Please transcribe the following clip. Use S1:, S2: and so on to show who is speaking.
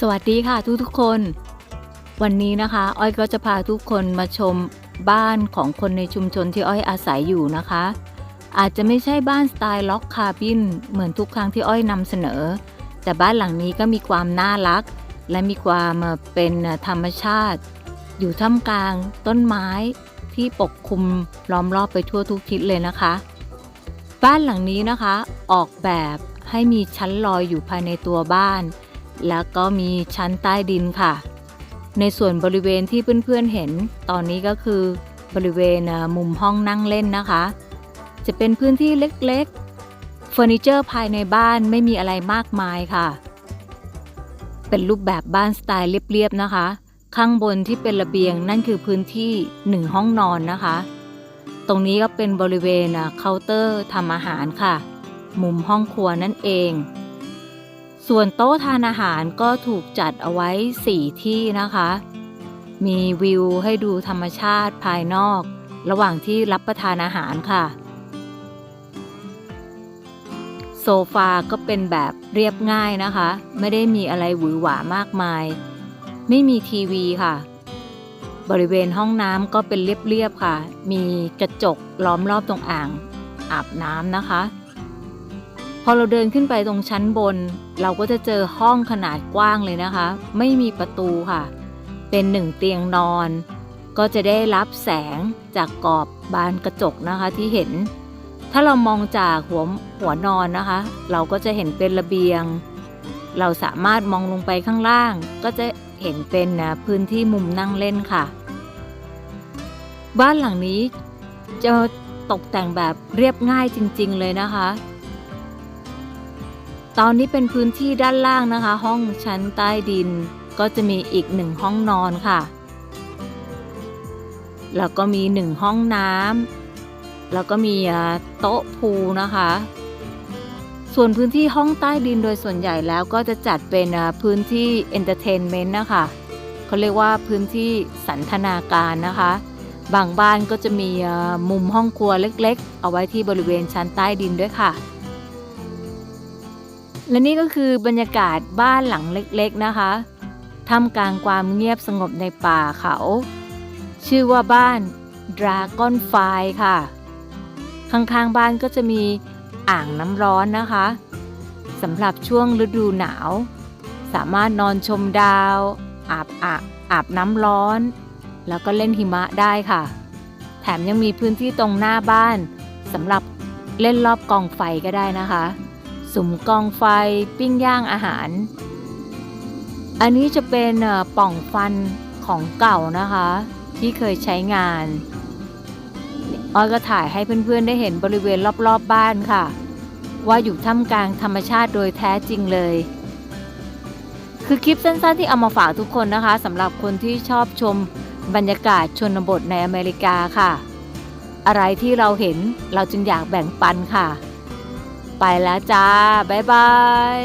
S1: สวัสดีค่ะทุกทุกๆคน วันนี้นะคะ อ้อยก็จะพาทุกคนมาชมบ้านของคนในชุมชนที่อ้อยอาศัยอยู่นะคะ อาจจะไม่ใช่บ้านสไตล์ล็อกคาบินเหมือนทุกครั้งที่อ้อยนำเสนอ แต่บ้านหลังนี้ก็มีความน่ารัก และมีความเป็นธรรมชาติ อยู่ท่ามกลางต้นไม้ที่ปกคลุมล้อมรอบไปทั่วทุกทิศเลยนะคะ บ้านหลังนี้นะคะ ออกแบบให้มีชั้นลอยอยู่ภายในตัวบ้าน แล้วก็มีชั้นใต้ดินค่ะ ในส่วนบริเวณที่เพื่อนๆเห็น ตอนนี้ก็คือบริเวณมุมห้องนั่งเล่นนะคะ จะเป็นพื้นที่เล็กๆเฟอร์นิเจอร์ภายในบ้านไม่มีอะไรมากมายค่ะ เป็นรูปแบบบ้านสไตล์เรียบๆนะคะ ข้างบนที่เป็นระเบียงนั่นคือพื้นที่หนึ่งห้องนอนนะคะ ตรงนี้ก็เป็นบริเวณเคาน์เตอร์ทำอาหารค่ะ มุมห้องครัวนั่นเอง ส่วนโต๊ะทานอาหารก็ถูกจัดเอาไว้4ที่นะคะ มีวิวให้ดูธรรมชาติภายนอก ระหว่างที่รับประทานอาหารค่ะ โซฟาก็เป็นแบบเรียบง่ายนะคะ ไม่ได้มีอะไรหวือหวามากมาย ไม่มีทีวีค่ะ บริเวณห้องน้ำก็เป็นเรียบๆค่ะ มีกระจกล้อมรอบตรงอ่างอาบน้ำนะคะ พอเราเดินขึ้นไปตรงชั้นบน เราก็จะเจอห้องขนาดกว้างเลยนะคะ ไม่มีประตูค่ะ เป็นหนึ่งเตียงนอน ก็จะได้รับแสงจากกรอบบานกระจกนะคะที่เห็น ถ้าเรามองจากหัวหัวนอนนะคะ เราก็จะเห็นเป็นระเบียง เราสามารถมองลงไปข้างล่าง ก็จะเห็นเป็นนะพื้นที่มุมนั่งเล่นค่ะ บ้านหลังนี้จะตกแต่งแบบเรียบง่ายจริง ๆ เลยนะคะ ตอนนี้เป็นพื้นที่ด้านล่างนะคะ ห้องชั้นใต้ดิน ก็จะมีอีกหนึ่งห้องนอนค่ะ แล้วก็มีหนึ่งห้องน้ำแล้วก็มีโต๊ะพูนะคะ ส่วนพื้นที่ห้องใต้ดินโดยส่วนใหญ่แล้วก็จะจัดเป็นพื้นที่เอนเตอร์เทนเมนต์นะคะเขาเรียกว่าพื้นที่สันทนาการนะคะ บางบ้านก็จะมีมุมห้องครัวเล็กๆ เอาไว้ที่บริเวณชั้นใต้ดินด้วยค่ะ และนี่ก็คือบรรยากาศบ้านหลังเล็กๆนะคะท่ามกลางความเงียบสงบในป่าเขา ชื่อว่าบ้าน Dragon f i ค่ะ ข้างๆบ้านก็จะมีอ่างน้ำร้อนนะคะสำหรับช่วงฤดูหนาว สามารถนอนชมดาว อาบอาอาบน้ำร้อน แล้วก็เล่นหิมะได้ค่ะ แถมยังมีพื้นที่ตรงหน้าบ้านสำหรับเล่นรอบกองไฟก็ได้นะคะ สุมกองไฟปิ้งย่างอาหาร อันนี้จะเป็นป่องฟันของเก่านะคะ ที่เคยใช้งานออยก็ถ่ายให้เพื่อนๆได้เห็นบริเวณรอบๆบบ้านค่ะ ว่าอยู่ท่ามกลางธรรมชาติโดยแท้จริงเลย คือคลิปสั้นๆที่เอามาฝากทุกคนนะคะสำหรับคนที่ชอบชมบรรยากาศชนบทในอเมริกาค่ะ อะไรที่เราเห็นเราจึงอยากแบ่งปันค่ะ ไปแล้วจ้า บ๊ายบาย